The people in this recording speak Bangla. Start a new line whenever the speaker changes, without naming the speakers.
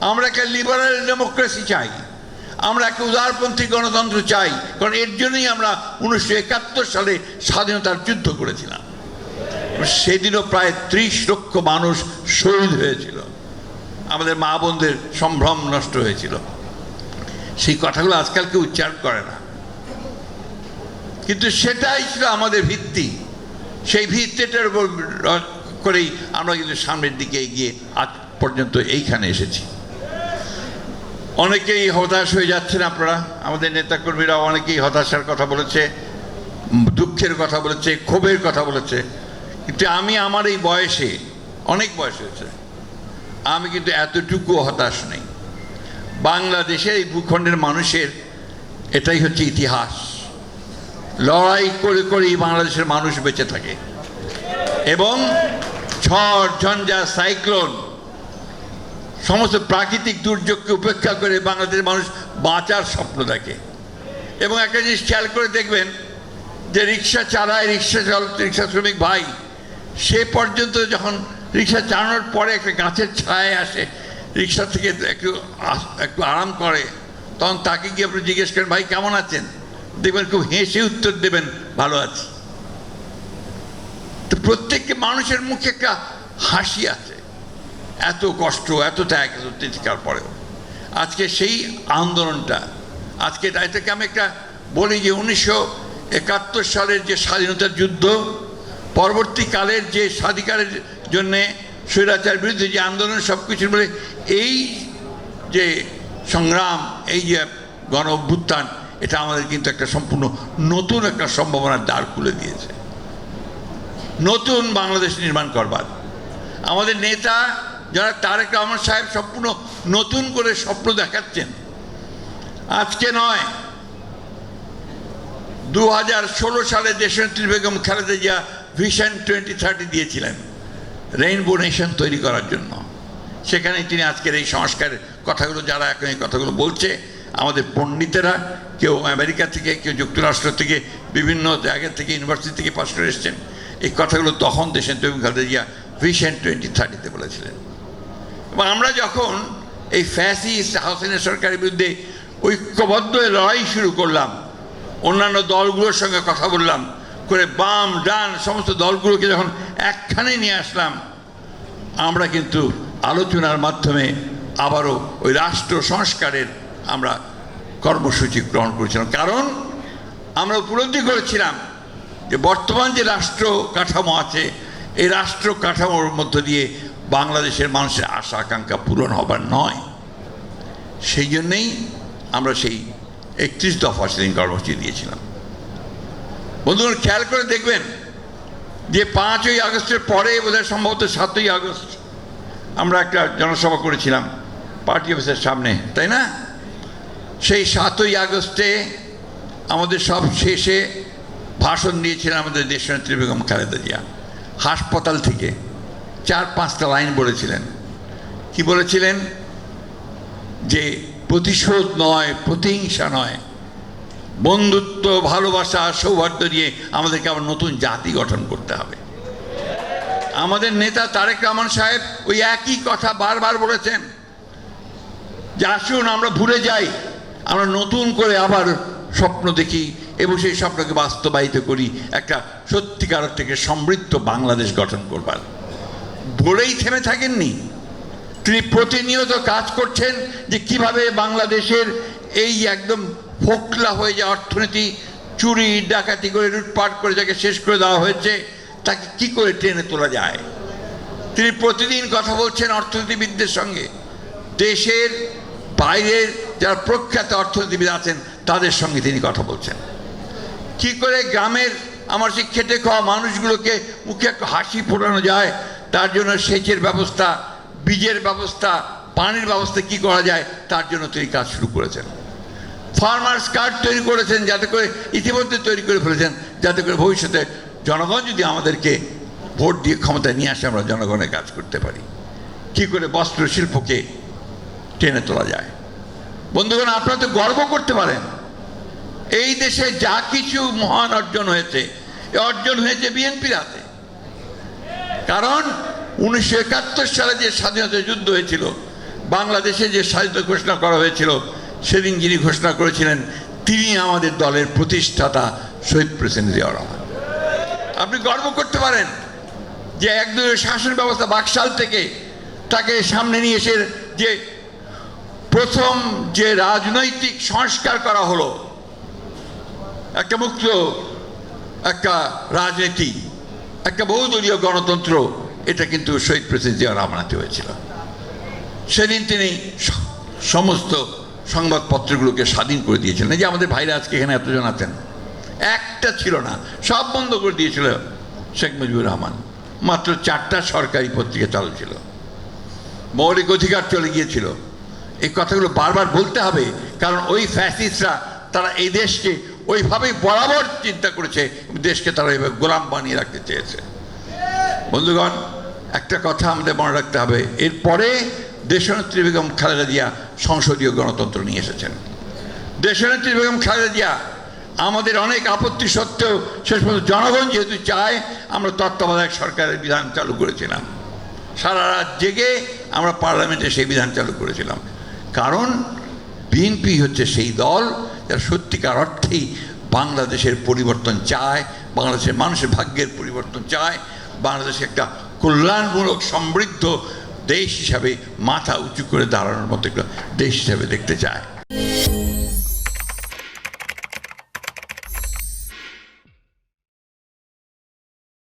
আমরা একটা লিবারাল ডেমোক্রেসি চাই। আমরা একটা উদারপন্থী গণতন্ত্র চাই। কারণ এর জন্যই আমরা উনিশশো একাত্তর সালে স্বাধীনতার যুদ্ধ করেছিলাম। সেদিনও প্রায় ত্রিশ লক্ষ মানুষ শহীদ হয়েছিল। আমাদের মা বোনদের সম্ভ্রম নষ্ট হয়েছিল। সেই কথাগুলো আজকাল কেউ উচ্চারণ করে না। কিন্তু সেটাই ছিল আমাদের ভিত্তি। সেই ভিত্তিটার উপর করেই আমরা কিন্তু সামনের দিকে এগিয়ে আজ পর্যন্ত এইখানে এসেছি। অনেকেই হতাশ হয়ে যাচ্ছেন আপনারা, আমাদের নেতাকর্মীরা অনেকেই হতাশার কথা বলেছে, দুঃখের কথা বলেছে, ক্ষোভের কথা বলেছে। কিন্তু আমি আমার এই বয়সে, অনেক বয়স হয়েছে, আমি কিন্তু এতটুকু হতাশ নেই। বাংলাদেশের এই ভূখণ্ডের মানুষের এটাই হচ্ছে ইতিহাস। লড়াই করে করেই বাংলাদেশের মানুষ বেঁচে থাকে। এবং ঝড়, ঝঞ্ঝা, সাইক্লোন সমস্ত প্রাকৃতিক দুর্যোগকে উপেক্ষা করে বাংলাদেশের মানুষ বাঁচার স্বপ্ন দেখে। এবং একটা জিনিস খেয়াল করে দেখবেন যে রিক্সা চালায় রিক্সা চাল, রিক্সা শ্রমিক ভাই, সে পর্যন্ত যখন রিক্সা চালানোর পরে একটা গাছের ছায় আসে, রিক্সা থেকে একটু একটু আরাম করে, তখন তাকে গিয়ে আপনি জিজ্ঞেস করেন, ভাই, কেমন আছেন? দেখবেন খুব হেসে উত্তর দেবেন, ভালো আছি। তো প্রত্যেককে মানুষের মুখে একটা হাসি আছে। এত কষ্ট, এত ত্যাগ, এত তিতিকার পরেও। আজকে সেই আন্দোলনটা, আজকে এটা- এটাকে আমি একটা বলি যে উনিশশো একাত্তর সালের যে স্বাধীনতার যুদ্ধ, পরবর্তীকালের যে স্বাধিকারের জন্যে স্বৈরাচার বিরুদ্ধে যে আন্দোলন সব কিছুর বলে এই যে সংগ্রাম, এই যে গণ অভ্যুত্থান, এটা আমাদের কিন্তু একটা সম্পূর্ণ নতুন একটা সম্ভাবনার দ্বার খুলে দিয়েছে। নতুন বাংলাদেশ নির্মাণ করবার। আমাদের নেতা যারা তারেক রহমান সাহেব সম্পূর্ণ নতুন করে স্বপ্ন দেখাচ্ছেন। আজকে নয় দু সালে দেশনেত্রী Begum Khaleda Zia vision twenty thirty দিয়েছিলেন, রেইনবো নেশন তৈরি করার জন্য। সেখানে তিনি আজকের এই সংস্কারের কথাগুলো, যারা এখন এই কথাগুলো বলছে, আমাদের পণ্ডিতেরা, কেউ আমেরিকা থেকে, কেউ যুক্তরাষ্ট্র থেকে, বিভিন্ন জায়গা থেকে, ইউনিভার্সিটি থেকে পাশ করে এসছেন। এই কথাগুলো তখন দেশের বেগম খালেদা জিয়া ভিশন টোয়েন্টি থার্টিতে বলেছিলেন। এবং আমরা যখন এই ফ্যাসিস্ট হাসিনা সরকারের বিরুদ্ধে ঐক্যবদ্ধ লড়াই শুরু করলাম, অন্যান্য দলগুলোর সঙ্গে কথা বললাম, করে বাম, ডান সমস্ত দলগুলোকে যখন একখানে নিয়ে আসলাম, আমরা কিন্তু আলোচনার মাধ্যমে আবারও ওই রাষ্ট্র সংস্কারের আমরা কর্মসূচি গ্রহণ করেছিলাম। কারণ আমরা উপলব্ধি করেছিলাম যে বর্তমান যে রাষ্ট্র কাঠামো আছে, এই রাষ্ট্র কাঠামোর মধ্য দিয়ে বাংলাদেশের মানুষের আশা আকাঙ্ক্ষা পূরণ হবার নয়। সেই জন্যেই আমরা সেই একত্রিশ দফা সেদিন কর্মসূচি দিয়েছিলাম। বন্ধুগণ, খেয়াল করে দেখবেন যে পাঁচই আগস্টের পরে বোধহয় সম্ভবত সাতই আগস্ট আমরা একটা জনসভা করেছিলাম পার্টি অফিসের সামনে, তাই না? সেই সাতই আগস্টে আমাদের সব শেষে ভাষণ দিয়েছিলেন আমাদের দেশনেত্রী বেগম খালেদা জিয়া হাসপাতাল থেকে। চার পাঁচটা লাইন বলেছিলেন। কি বলেছিলেন? যে প্রতিশোধ নয়, প্রতিহিংসা নয়। বন্ধুত্ব, ভালোবাসা, সৌহার্দ্য নিয়ে আমাদেরকে আবার নতুন জাতি গঠন করতে হবে। আমাদের নেতা তারেক রহমান সাহেব ওই একই কথা বারবার বলেছেন। যে আসুন, আমরা ভুলে যাই। আমরা নতুন করে আবার স্বপ্ন দেখি এবং সেই স্বপ্নকে বাস্তবায়িত করি। একটা সত্যিকার থেকে সমৃদ্ধ বাংলাদেশ গঠন করবার। বলেই থেমে থাকেননি। তিনি প্রতিনিয়ত কাজ করছেন যে কীভাবে বাংলাদেশের এই একদম ফোকলা হয়ে যাওয়া অর্থনীতি চুরি, ডাকাতি করে লুটপাট করে যাকে শেষ করে দেওয়া হয়েছে, তাকে কি করে টেনে তোলা যায়? তিনি প্রতিদিন কথা বলছেন অর্থনীতিবিদদের সঙ্গে। দেশের বাইরের যারা প্রখ্যাত অর্থনীতিবিদ আছেন, তাদের সঙ্গে তিনি কথা বলছেন। কি করে গ্রামের আমার সেই খেটে খাওয়া মানুষগুলোকে মুখে একটু হাসি ফোটানো যায় তার জন্য সেচের ব্যবস্থা, বীজের ব্যবস্থা, পানির ব্যবস্থা কি করা যায়, তার জন্য তিনি কাজ শুরু করেছেন। ফার্মার্স কার্ড তৈরি করেছেন যাতে করে ইতিমধ্যে তৈরি করে ফেলেছেন, যাতে করে ভবিষ্যতে জনগণ যদি আমাদেরকে ভোট দিয়ে ক্ষমতায় নিয়ে আসে, আমরা জনগণের কাজ করতে পারি। কি করে বস্ত্র শিল্পকে টেনে তোলা যায়। বন্ধুগণ, আপনারা তো গর্ব করতে পারেন, এই দেশে যা কিছু মহান অর্জন হয়েছে অর্জন হয়েছে বিএনপির হাতে। কারণ উনিশশো একাত্তর সালে যে স্বাধীনতা যুদ্ধ হয়েছিল, বাংলাদেশে যে স্বাধীনতা ঘোষণা করা হয়েছিল, সেদিন যিনি ঘোষণা করেছিলেন তিনি আমাদের দলের প্রতিষ্ঠাতা শহীদ প্রেসিডেন্ট জিয়াউর রহমান। আপনি গর্ব করতে পারেন যে একদলীয় শাসন ব্যবস্থা বাকশাল থেকে তাকে সামনে নিয়ে এসে যে প্রথম যে রাজনৈতিক সংস্কার করা হলো, একটা মুক্ত, একটা রাজনীতি একটা বহুদলীয় গণতন্ত্র, এটা কিন্তু শহীদ প্রেসিডেন্ট জিয়া রহমানাতে হয়েছিল। সেদিন তিনি সমস্ত সংবাদপত্রগুলোকে স্বাধীন করে দিয়েছিলেন। যে আমাদের ভাইরা আজকে এখানে এতজন আছেন, একটা ছিল না, সব বন্ধ করে দিয়েছিল শেখ মুজিবুর রহমান। মাত্র চারটা সরকারি পত্রিকা চালু ছিল। মৌলিক অধিকার চলে গিয়েছিল। এই কথাগুলো বারবার বলতে হবে, কারণ ওই ফ্যাসিস্টরা, তারা এই দেশকে ওইভাবেই বরাবর চিন্তা করেছে, দেশকে তারা এইভাবে গোলাম বানিয়ে রাখতে চেয়েছে। বন্ধুগণ, একটা কথা আমাদের মনে রাখতে হবে, এরপরে দেশনেত্রী বেগম খালেদা জিয়া সংসদীয় গণতন্ত্র নিয়ে এসেছেন। দেশনেত্রী বেগম খালেদা জিয়া, আমাদের অনেক আপত্তি সত্ত্বেও শেষ পর্যন্ত জনগণ যেহেতু চায়, আমরা তত্ত্বাবধায়ক সরকারের বিধান চালু করেছিলাম। সারা রাত জেগে আমরা পার্লামেন্টে সেই বিধান চালু করেছিলাম। কারণ বিএনপি হচ্ছে সেই দল যারা সত্যিকার অর্থেই বাংলাদেশের পরিবর্তন চায়, বাংলাদেশের মানুষের ভাগ্যের পরিবর্তন চায় বাংলাদেশে একটা কল্যাণমূলক, সমৃদ্ধ দেশ হিসাবে মাথা উঁচু করে দাঁড়ানোর মতো একটা দেশ হিসাবে দেখতে চায়।